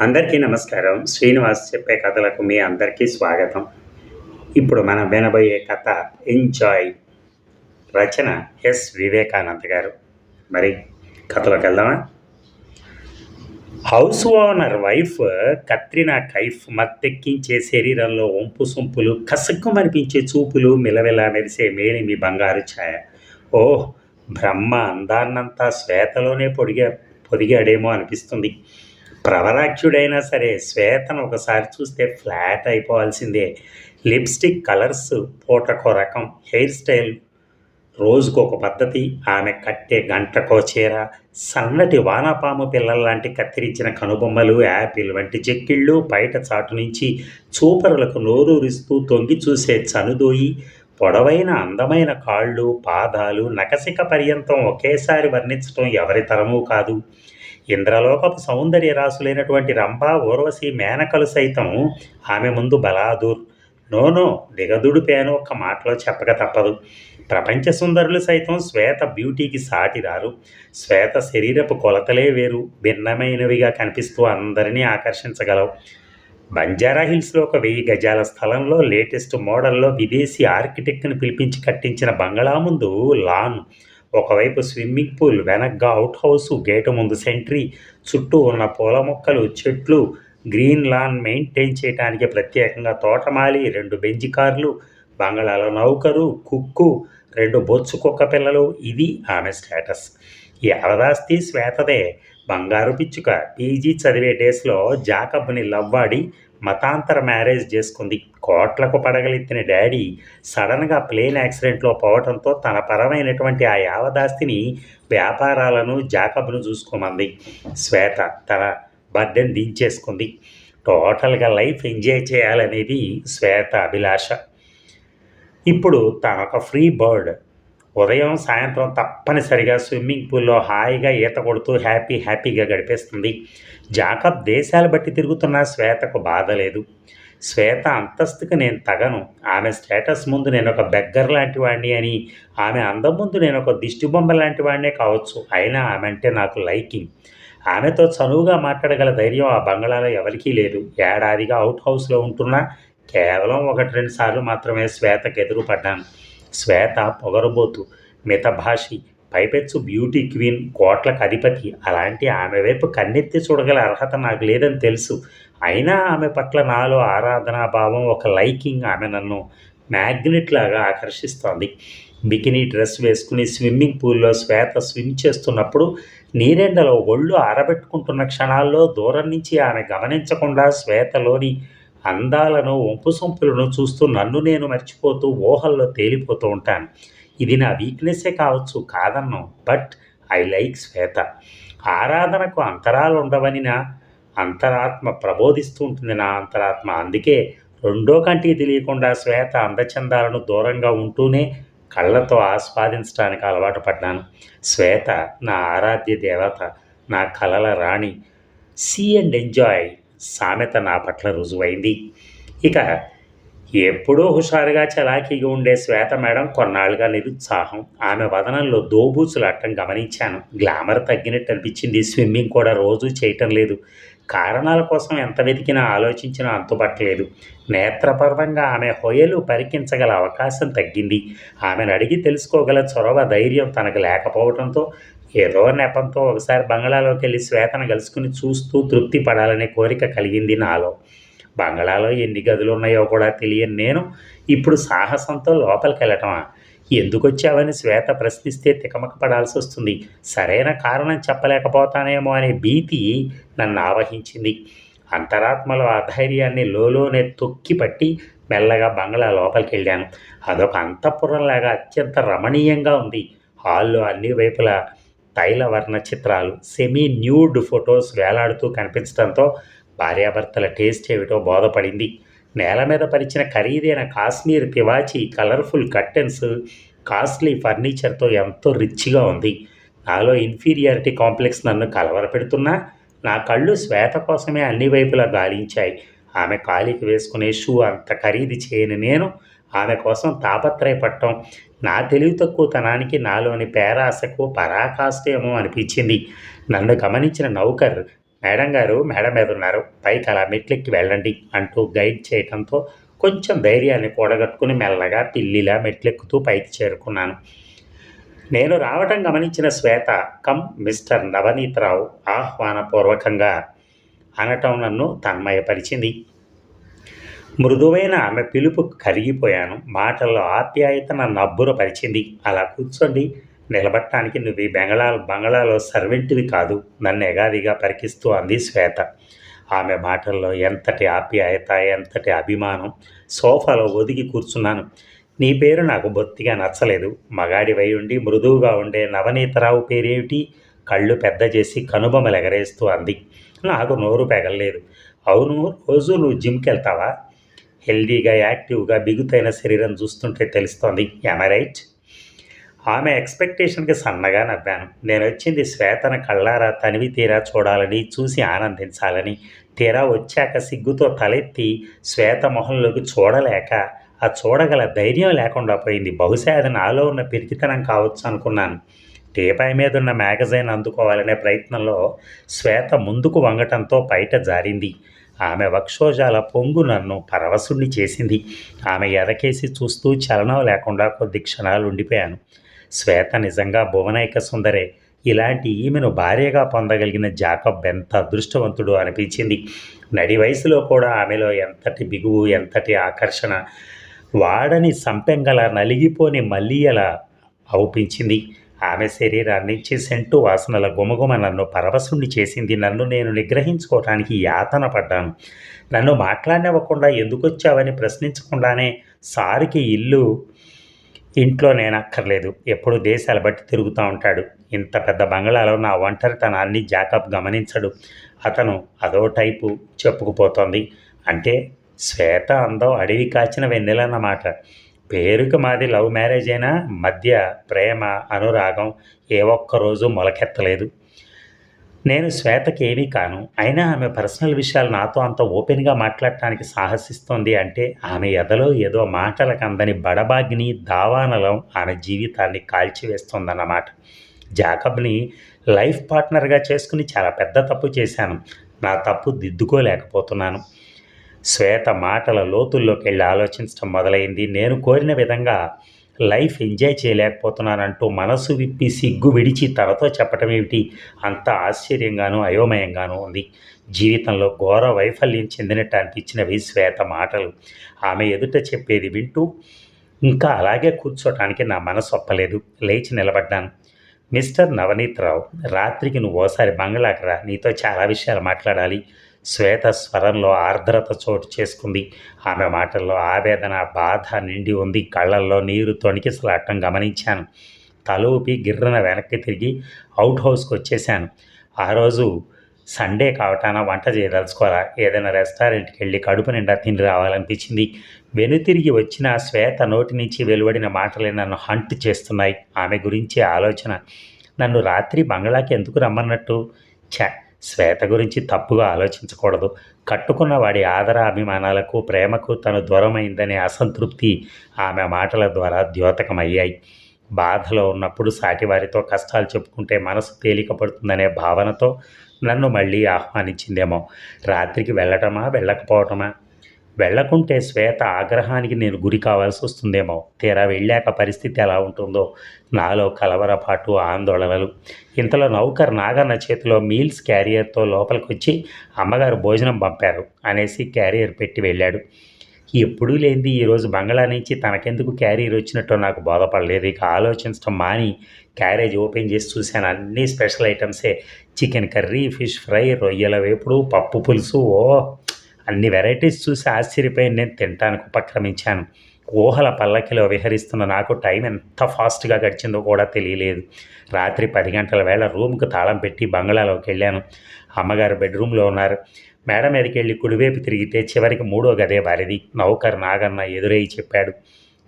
అందరికీ నమస్కారం. శ్రీనివాస్ చెప్పే కథలకు మీ అందరికీ స్వాగతం. ఇప్పుడు మనం వినబోయే కథ ఎంజాయ్ రచన ఎస్ వివేకానంద్ గారు. మరి కథలోకి వెళ్దామా? House owner wife Katrina Kaif మత్తెక్కించే శరీరంలో ఒంపు సొంపులు కసక్కుమనిపించే చూపులు మిలవిలా మెరిసే మేలిమి బంగారు ఛాయ. ఓ బ్రహ్మ అందాన్నంతా శ్వేతలోనే పొడిగా పొదిగాడేమో అనిపిస్తుంది. ప్రవరాక్షుడైనా సరే శ్వేతను ఒకసారి చూస్తే ఫ్లాట్ అయిపోవాల్సిందే. లిప్స్టిక్ కలర్స్ పూటకో రకం హెయిర్ స్టైల్. రోజుకు ఒక పద్ధతి ఆమె కట్టే గంటకో చీర సన్నటి వానపాము పిల్లల్లాంటి కత్తిరించిన కనుబొమ్మలు యాపిల్ వంటి చెక్కిళ్ళు బయట చాటు నుంచి చూపరులకు నోరూరిస్తూ తొంగి చూసే చనుదోయి పొడవైన అందమైన కాళ్ళు పాదాలు నకసిక పర్యంతం ఒకేసారి వర్ణించడం ఎవరి తరమూ కాదు. ఇంద్రలోకపు సౌందర్య రాసులైనటువంటి రంభ ఊర్వశి మేనకలు సైతం ఆమె ముందు బలాదూర్. నోనో దిగదుడిపేను ఒక్క మాటలో చెప్పక తప్పదు. ప్రపంచ సుందరులు సైతం శ్వేత బ్యూటీకి సాటిరారు శ్వేత శరీరపు కొలతలే వేరు. భిన్నమైనవిగా కనిపిస్తూ అందరినీ ఆకర్షించగలవు. బంజారా హిల్స్లో ఒక వెయ్యి గజాల స్థలంలో లేటెస్ట్ మోడల్లో విదేశీ ఆర్కిటెక్ట్ని పిలిపించి కట్టించిన బంగళా ముందు లాన్ ఒకవైపు స్విమ్మింగ్ పూల్ వెనక్గా అవుట్ హౌస్ గేటు ముందు సెంట్రీ చుట్టూ ఉన్న పూల మొక్కలు చెట్లు గ్రీన్ లాన్ మెయింటైన్ చేయడానికి ప్రత్యేకంగా తోటమాలి రెండు బెంజి కార్లు బంగళాలో నౌకరు కుక్కు రెండు బొచ్చు కుక్క పిల్లలు ఇది ఆమె స్టేటస్. ఈ అవదాస్తి శ్వేతదే. బంగారు పిచ్చుక పీజీ చదివే డేస్లో జాకబ్ని లవ్వాడి మతాంతర మ్యారేజ్ చేసుకుంది. కోట్లకు పడగలెత్తిన డాడీ సడన్గా ప్లేన్ యాక్సిడెంట్లో పోవడంతో తన పరమైనటువంటి ఆ యావదాస్తిని వ్యాపారాలను జాకబ్ను చూసుకోమంది. శ్వేత తన బర్డెన్ దించేసుకుంది. టోటల్గా లైఫ్ ఎంజాయ్ చేయాలనేది శ్వేత అభిలాష. ఇప్పుడు తనొక ఫ్రీ బర్డ్ ఉదయం సాయంత్రం తప్పనిసరిగా స్విమ్మింగ్ పూల్లో హాయిగా ఈత కొడుతూ హ్యాపీ హ్యాపీగా గడిపేస్తుంది. జాకబ్ దేశాలు బట్టి తిరుగుతున్న శ్వేతకు బాధ లేదు. శ్వేత అంతస్తుకి నేను తగను. ఆమె స్టేటస్ ముందు నేను ఒక బెగ్గర్ లాంటి వాడిని అని ఆమె అందం ముందు నేను ఒక దిష్టిబొమ్మ లాంటి వాడినే కావచ్చు. అయినా ఆమె అంటే నాకు లైకింగ్. ఆమెతో చనువుగా మాట్లాడగల ధైర్యం ఆ బంగళాలో ఎవరికీ లేదు. ఏడాదిగా అవుట్ హౌస్లో ఉంటున్నా కేవలం ఒకటి రెండు సార్లు మాత్రమే శ్వేతకు ఎదురుపడ్డాను. శ్వేత పొగరబోతు మితభాషి పైపెచ్చు బ్యూటీ క్వీన్ కోట్లకు అధిపతి అలాంటి ఆమె వైపు కన్నెత్తి చూడగల అర్హత నాకు లేదని తెలుసు. అయినా ఆమె పట్ల నాలో ఆరాధనాభావం ఒక లైకింగ్ ఆమె నన్ను మ్యాగ్నెట్ లాగా ఆకర్షిస్తోంది. బికినీ డ్రెస్ వేసుకుని స్విమ్మింగ్ పూల్లో శ్వేత స్విమ్ చేస్తున్నప్పుడు నీరెండలో ఒళ్ళు ఆరబెట్టుకుంటున్న క్షణాల్లో దూరం నుంచి ఆమె గమనించకుండా శ్వేతలోని అందాలను ఒంపు సొంపులను చూస్తూ నన్ను నేను మర్చిపోతూ ఊహల్లో తేలిపోతూ ఉంటాను. ఇది నా వీక్నెస్సే కావచ్చు కాదన్ను. But I like Shweta. ఆరాధనకు అంతరాలు ఉండవని నా అంతరాత్మ ప్రబోధిస్తూ ఉంటుంది నా అంతరాత్మ. అందుకే రెండో కంటికి తెలియకుండా శ్వేత అందచందాలను దూరంగా ఉంటూనే కళ్ళతో ఆస్వాదించడానికి అలవాటు పడ్డాను. శ్వేత నా ఆరాధ్య దేవత నా కలల రాణి. See and enjoy. సామెత నా పట్ల రుజువైంది. ఇక ఎప్పుడూ హుషారుగా చలాకీగా ఉండే శ్వేత మేడం కొన్నాళ్ళుగా నిరుత్సాహం. ఆమె వదనంలో దోబూచులాటం గమనించాను. గ్లామర్ తగ్గినట్టు అనిపించింది. స్విమ్మింగ్ కూడా రోజూ చేయటం లేదు. కారణాల కోసం ఎంత వెతికినా ఆలోచించినా అంతుపట్టలేదు నేత్రపర్వంగా ఆమె హొయలు పరికించగల అవకాశం తగ్గింది. ఆమెను అడిగి తెలుసుకోగల చొరవ ధైర్యం తనకు లేకపోవడంతో ఏదో నెపంతో ఒకసారి బంగ్లాలోకి వెళ్ళి శ్వేతను కలుసుకుని చూస్తూ తృప్తి పడాలనే కోరిక కలిగింది నాలో. బంగ్లాలో ఎన్ని గదులు ఉన్నాయో కూడా తెలియని నేను ఇప్పుడు సాహసంతో లోపలికి వెళ్ళటమా ఎందుకు వచ్చావని శ్వేత ప్రశ్నిస్తే తికమక పడాల్సి వస్తుంది. సరైన కారణం చెప్పలేకపోతానేమో అనే భీతి నన్ను ఆవహించింది. అంతరాత్మలో ఆ ధైర్యాన్ని లోలోనే తొక్కి పట్టి మెల్లగా బంగ్లా లోపలికి వెళ్ళాను అదొక అంతఃపురంలాగా అత్యంత రమణీయంగా ఉంది. హాల్లో అన్ని వైపులా తైలవర్ణ చిత్రాలు సెమీ న్యూడ్ ఫొటోస్ వేలాడుతూ కనిపించడంతో భార్యాభర్తల టేస్ట్ ఏమిటో బోధపడింది. నేల మీద పరిచిన ఖరీదైన కాశ్మీర్ తివాచి కలర్ఫుల్ కర్టెన్స్ కాస్ట్లీ ఫర్నిచర్తో ఎంతో రిచ్గా ఉంది. నాలో ఇన్ఫీరియారిటీ కాంప్లెక్స్ నన్ను కలవరపెడుతున్నా నా కళ్ళు శ్వేత కోసమే అన్ని వైపులా గాలించాయి. ఆమె కాలికి వేసుకునే షూ అంత ఖరీదు చేయని నేను ఆమె కోసం తాపత్రయపడటం నా తెలివి తక్కువతనానికి నాలోని పేరాశకు పరాకాష్ఠేమో అనిపించింది. నన్ను గమనించిన నౌకర్ మేడం గారు మేడం మీద ఉన్నారు. పైకి అలా మెట్లెక్కి వెళ్ళండి అంటూ గైడ్ చేయడంతో కొంచెం ధైర్యాన్ని కూడగట్టుకుని మెల్లగా పిల్లిలా మెట్లెక్కుతూ పైకి చేరుకున్నాను. నేను రావటం గమనించిన శ్వేత కమ్ మిస్టర్ నవనీతరావు ఆహ్వానపూర్వకంగా అనటం నన్ను తన్మయపరిచింది. మృదువైన ఆమె పిలుపు కరిగిపోయాను. మాటల్లో ఆప్యాయత నన్ను అబ్బురపరిచింది అలా కూర్చోండి. నిలబట్టడానికి నువ్వు ఈ బెంగళా బంగళాలో సర్వెంటివి కాదు. నన్ను ఎగాదిగా పరికిస్తూ అంది శ్వేత. ఆమె మాటల్లో ఎంతటి ఆప్యాయత ఎంతటి అభిమానం. సోఫాలో ఒదిగి కూర్చున్నాను. నీ పేరు నాకు బొత్తిగా నచ్చలేదు. మగాడివై ఉండి మృదువుగా ఉండే నవనీతరావు పేరేమిటి? కళ్ళు పెద్ద చేసి కనుబొమ్మలు ఎగరేస్తూ అంది. నాకు నోరు పెగలలేదు. అవును రోజు నువ్వు జిమ్కి వెళ్తావా హెల్దీగా యాక్టివ్గా బిగుతైన శరీరం చూస్తుంటే తెలుస్తోంది. రైట్ ఆమె ఎక్స్పెక్టేషన్కి సన్నగా నవ్వాను. నేను వచ్చింది శ్వేతన కళ్ళారా తనివి తీరా చూడాలని చూసి ఆనందించాలని. తీరా వచ్చాక సిగ్గుతో తలెత్తి శ్వేత మొహంలోకి చూడలేక ఆ చూడగల ధైర్యం లేకుండా పోయింది. బహుశా అది నాలో ఉన్న పిరికితనం కావచ్చు అనుకున్నాను. టీపాయ్ మీద ఉన్న మ్యాగజైన్ అందుకోవాలనే ప్రయత్నంలో శ్వేత ముందుకు వంగటంతో బయట జారింది. ఆమె వక్షోజాల పొంగు నన్ను పరవశుణ్ణి చేసింది. ఆమె ఎదకేసి చూస్తూ చలనం లేకుండా కొద్ది క్షణాలు ఉండిపోయాను. శ్వేత నిజంగా భువనైక సుందరే. ఇలాంటి ఈమెను భార్యగా పొందగలిగిన జాకబ్ ఎంత అదృష్టవంతుడు అనిపించింది. నడి వయసులో కూడా ఆమెలో ఎంతటి బిగువు ఎంతటి ఆకర్షణ. వాడని సంపెంగల నలిగిపోని మల్లియల అవుపించింది. ఆమె శరీరాన్నించి సెంటు వాసనల గుమగుమ నన్ను పరవశుణ్ణి చేసింది. నన్ను నేను నిగ్రహించుకోవటానికి యాతన పడ్డాను. నన్ను మాట్లాడినివ్వకుండా ఎందుకొచ్చావని ప్రశ్నించకుండానే సారికి ఇల్లు ఇంట్లో నేను అక్కర్లేదు ఎప్పుడు దేశాలు బట్టి తిరుగుతూ ఉంటాడు. ఇంత పెద్ద బంగ్లాలో నా ఒంటరితనాన్ని జాకబ్ గమనించడు. అతను అదో టైపు చెప్పుకుపోతోంది. అంటే శ్వేత అందం అడవి కాచిన వెన్నెలన్నమాట. పేరుకి మాది లవ్ మ్యారేజ్ అయినా మధ్య ప్రేమ అనురాగం ఏ ఒక్కరోజు మొలకెత్తలేదు. నేను శ్వేతకి ఏమీ కాను. అయినా ఆమె పర్సనల్ విషయాలు నాతో అంత ఓపెన్గా మాట్లాడటానికి సాహసిస్తోంది అంటే ఆమె ఎదలో ఏదో మాటలకు అందని బడబాగ్ని దావానలం ఆమె జీవితాన్ని కాల్చివేస్తోందన్నమాట. జాకబ్ని లైఫ్ పార్ట్నర్గా చేసుకుని చాలా పెద్ద తప్పు చేశాను. నా తప్పు దిద్దుకోలేకపోతున్నాను. శ్వేత మాటల లోతుల్లోకి వెళ్ళి ఆలోచించడం మొదలైంది. నేను కోరిన విధంగా లైఫ్ ఎంజాయ్ చేయలేకపోతున్నానంటూ మనసు విప్పి సిగ్గు విడిచి తనతో చెప్పటం ఏమిటి? అంత ఆశ్చర్యంగానూ అయోమయంగానూ ఉంది. జీవితంలో ఘోర వైఫల్యం చెందినట్టు అనిపించినవి శ్వేత మాటలు. ఆమె ఎదుట చెప్పేది వింటూ ఇంకా అలాగే కూర్చోటానికి నా మనసు ఒప్పలేదు. లేచి నిలబడ్డాను. మిస్టర్ నవనీత్ రావు రాత్రికి నువ్వు ఓసారి బంగ్లాకి రా. నీతో చాలా విషయాలు మాట్లాడాలి. శ్వేత స్వరంలో ఆర్ద్రత చోటు చేసుకుంది. ఆమె మాటల్లో ఆవేదన బాధ నిండి ఉంది. కళ్ళల్లో నీరు తొణికిసలాటం గమనించాను. తలూపి గిర్రన వెనక్కి తిరిగి అవుట్ హౌస్కి వచ్చేసాను ఆ రోజు సండే కావటాన వంట చేయదలుచుకోరా? ఏదైనా రెస్టారెంట్కి వెళ్ళి కడుపు నిండా తిని రావాలనిపించింది. వెనుతిరిగి వచ్చిన శ్వేత నోటి నుంచి వెలువడిన మాటలే నన్ను హంట్ చేస్తున్నాయి. ఆమె గురించి ఆలోచన. నన్ను రాత్రి బంగ్లాకి ఎందుకు రమ్మన్నట్టు? ఛ! శ్వేత గురించి తప్పుగా ఆలోచించకూడదు. కట్టుకున్న వాడి ఆదర అభిమానాలకు ప్రేమకు తను దూరమైందనే అసంతృప్తి ఆమె మాటల ద్వారా ద్యోతకమయ్యాయి. బాధలో ఉన్నప్పుడు సాటివారితో కష్టాలు చెప్పుకుంటే మనసు తేలికపడుతుందనే భావనతో నన్ను మళ్ళీ ఆహ్వానించిందేమో. రాత్రికి వెళ్ళటమా వెళ్ళకపోవటమా? వెళ్ళకుంటే శ్వేత ఆగ్రహానికి నేను గురి కావాల్సి వస్తుందేమో. తీరా వెళ్ళాక పరిస్థితి ఎలా ఉంటుందో. నాలో కలవరపాటు ఆందోళనలు. ఇంతలో నౌకర్ నాగన్న చేతిలో మీల్స్ క్యారియర్తో లోపలికి వచ్చి అమ్మగారు భోజనం పంపారు అనేసి క్యారియర్ పెట్టి వెళ్ళాడు. ఎప్పుడూ లేనిది ఈరోజు బంగ్లా నుంచి తనకెందుకు క్యారియర్ వచ్చినట్టు నాకు బోధపడలేదు. ఇక ఆలోచించడం మాని క్యారేజ్ ఓపెన్ చేసి చూశాను. అన్ని స్పెషల్ ఐటమ్సే. చికెన్ కర్రీ ఫిష్ ఫ్రై రొయ్యల వేపుడు పప్పు పులుసు. ఓ అన్ని వెరైటీస్ చూసి ఆశ్చర్యపోయి నేను తినటానికి ఉపక్రమించాను. ఊహల పల్లకిలో విహరిస్తున్న నాకు టైం ఎంత ఫాస్ట్గా గడిచిందో కూడా తెలియలేదు. రాత్రి పది గంటల వేళ రూమ్కి తాళం పెట్టి బంగ్లాలోకి వెళ్ళాను. అమ్మగారు బెడ్రూమ్లో ఉన్నారు. మేడ మీదకి వెళ్ళి కుడివైపు తిరిగితే చివరికి మూడో గదే వారిది. నౌకర్ నాగన్న ఎదురయ్యి చెప్పాడు.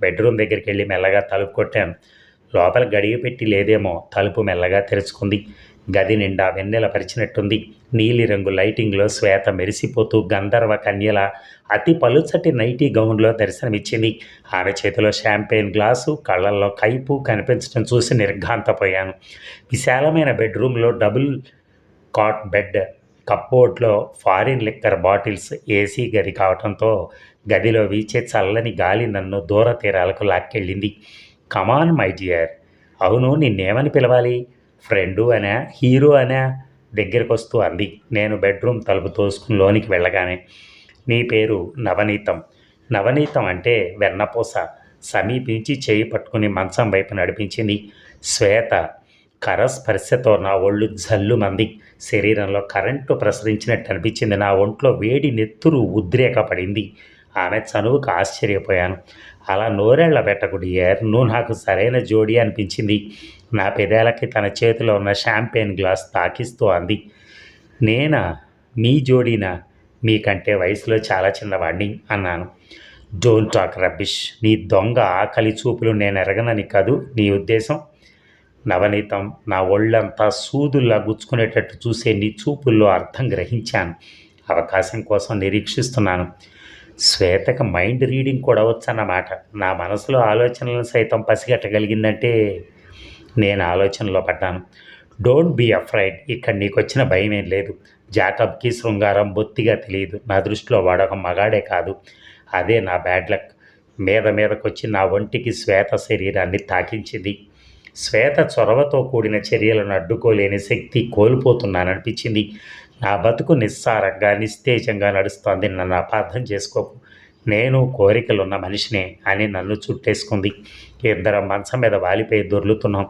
బెడ్రూమ్ దగ్గరికి వెళ్ళి మెల్లగా తలుపు కొట్టాను. లోపల గడియ పెట్టి లేదేమో తలుపు మెల్లగా తెరుచుకుంది. గది నిండా వెన్నెల పరిచినట్టుంది. నీలిరంగు లైటింగ్లో శ్వేత మెరిసిపోతూ గంధర్వ కన్యల అతి పలుచటి నైటీ గౌన్లో దర్శనమిచ్చింది. ఆమె చేతిలో షాంపెయిన్ గ్లాసు కళ్ళల్లో కైపు కనిపించడం చూసి నిర్ఘాంతపోయాను. విశాలమైన బెడ్రూమ్లో డబుల్ కాట్ బెడ్ కప్బోర్డ్లో ఫారిన్ లిక్కర్ బాటిల్స్ ఏసీ గది కావటంతో గదిలో వీచే చల్లని గాలి నన్ను దూర తీరాలకు లాక్కెళ్ళింది. Come on my dear. అవును నిన్నేమని పిలవాలి? ఫ్రెండు అనే హీరో అనే దగ్గరికి వస్తూ అంది. నేను బెడ్రూమ్ తలుపు తోసుకుని లోనికి వెళ్ళగానే నీ పేరు నవనీతం. నవనీతం అంటే వెన్నపూస. సమీపించి చేయి పట్టుకుని మంచం వైపు నడిపించింది శ్వేత. కరస్పర్శతో నా ఒళ్ళు జల్లుమంది. శరీరంలో కరెంటు ప్రసరించినట్టు అనిపించింది. నా ఒంట్లో వేడి నెత్తురు ఉద్రేకపడింది. ఆమె చనువుకు ఆశ్చర్యపోయాను. అలా నోరేళ్ళ పెట్టకుడి నువ్వు నాకు సరైన జోడి అనిపించింది. నా పెదాలకి తన చేతిలో ఉన్న షాంపెయిన్ గ్లాస్ తాకిస్తూ అంది. నేనా? మీ జోడీనా? మీకంటే వయసులో చాలా చిన్నవాడిని అన్నాను. Don't talk rubbish. నీ దొంగ ఆకలి చూపులు నేను ఎరగనని కాదు. నీ ఉద్దేశం? నవనీతం నా ఒళ్ళంతా సూదుల్లా గుచ్చుకునేటట్టు చూసే నీ చూపుల్లో అర్థం గ్రహించాను. అవకాశం కోసం నిరీక్షిస్తున్నాను. శ్వేతక మైండ్ రీడింగ్ కూడా వచ్చన్నమాట. నా మనసులో ఆలోచనలను సైతం పసిగట్టగలిగిందంటే నేను ఆలోచనలో పడ్డాను. డోంట్ బీ అఫ్రైడ్ ఇక్కడ నీకు వచ్చిన భయం ఏం లేదు. జాకబ్కి శృంగారం బొత్తిగా తెలియదు నా దృష్టిలో వాడొక మగాడే కాదు. అదే నా బ్యాడ్ లక్. మీద మీదకొచ్చి నా ఒంటికి శ్వేత శరీరాన్ని తాకించింది. శ్వేత చొరవతో కూడిన చర్యలను అడ్డుకోలేని శక్తి కోల్పోతున్నాననిపించింది. నా బతుకు నిస్సారంగా నిస్తేజంగా నడుస్తోంది. నన్ను అపార్థం చేసుకోకు. నేను కోరికలున్న మనిషినే అని నన్ను చుట్టేసుకుంది. ఇద్దరం మంచం మీద వాలిపోయి దొర్లుతున్నాం.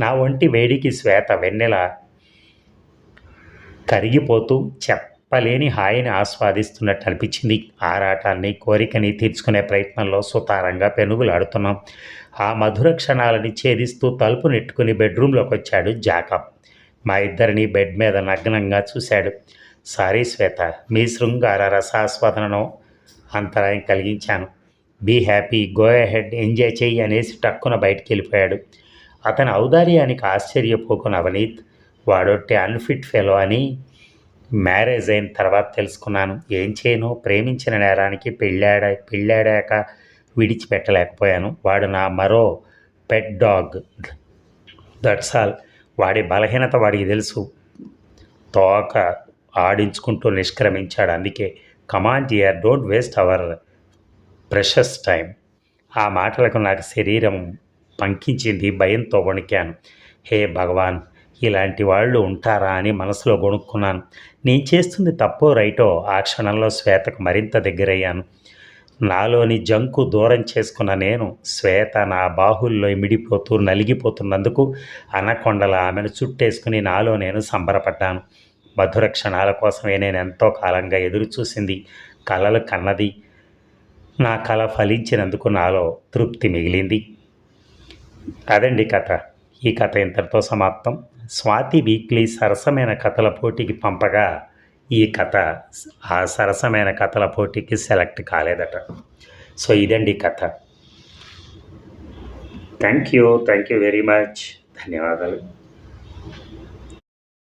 నా ఒంటి వేడికి శ్వేత వెన్నెల కరిగిపోతూ చెప్పలేని హాయిని ఆస్వాదిస్తున్నట్టు అనిపించింది. ఆరాటాన్ని కోరికని తీర్చుకునే ప్రయత్నంలో సుతారంగా పెనుగులాడుతున్నాం. ఆ మధుర క్షణాలని ఛేదిస్తూ తలుపు నెట్టుకుని బెడ్రూమ్లోకి వచ్చాడు జాకబ్. మా ఇద్దరిని బెడ్ మీద నగ్నంగా చూశాడు. సారీ శ్వేత మీ శృంగార రసాస్వాదనను అంతరాయం కలిగించాను. Be happy go head enjoy చెయ్యి అనేసి టక్కున బయటికి వెళ్ళిపోయాడు. అతని ఔదార్యానికి ఆశ్చర్యపోకున్న అవనీత్ వాడొట్టి అన్ఫిట్ ఫెలో అని మ్యారేజ్ అయిన తర్వాత తెలుసుకున్నాను. ఏం చేయను? ప్రేమించిన నేరానికి పెళ్ళాడ పెళ్ళాడాక విడిచిపెట్టలేకపోయాను. వాడు నా మరో పెట్ డాగ్. That's all. వాడి బలహీనత వాడికి తెలుసు. తోక ఆడించుకుంటూ నిష్క్రమించాడు. అందుకే come on dear don't waste our precious time ఆ మాటలకు నాకు శరీరం పంకించింది భయంతో వణికాను. హే భగవాన్ ఇలాంటి వాళ్ళు ఉంటారా? అని మనసులో గొణుక్కున్నాను. నేను చేస్తుంది తప్పో రైటో? ఆ క్షణంలో శ్వేతకు మరింత దగ్గరయ్యాను. నాలోని జంకు దూరం చేసుకున్న నేను శ్వేత నా బాహుల్లో మిడిపోతూ నలిగిపోతున్నందుకు అనకొండల ఆమెను చుట్టేసుకుని నాలో నేను సంబరపడ్డాను. మధుర క్షణాల కోసమే నేను ఎంతో కాలంగా ఎదురుచూసింది. కలలు కన్నది. నా కళ ఫలించినందుకు నాలో తృప్తి మిగిలింది. అదండి కథ. ఈ కథ ఇంతటితో సమాప్తం. స్వాతి వీక్లీ సరసమైన కథల పోటీకి పంపగా ఈ కథ ఆ సరసమైన కథల పోటీకి సెలెక్ట్ కాలేదట. సో ఇదండి కథ. Thank you thank you very much. ధన్యవాదాలు.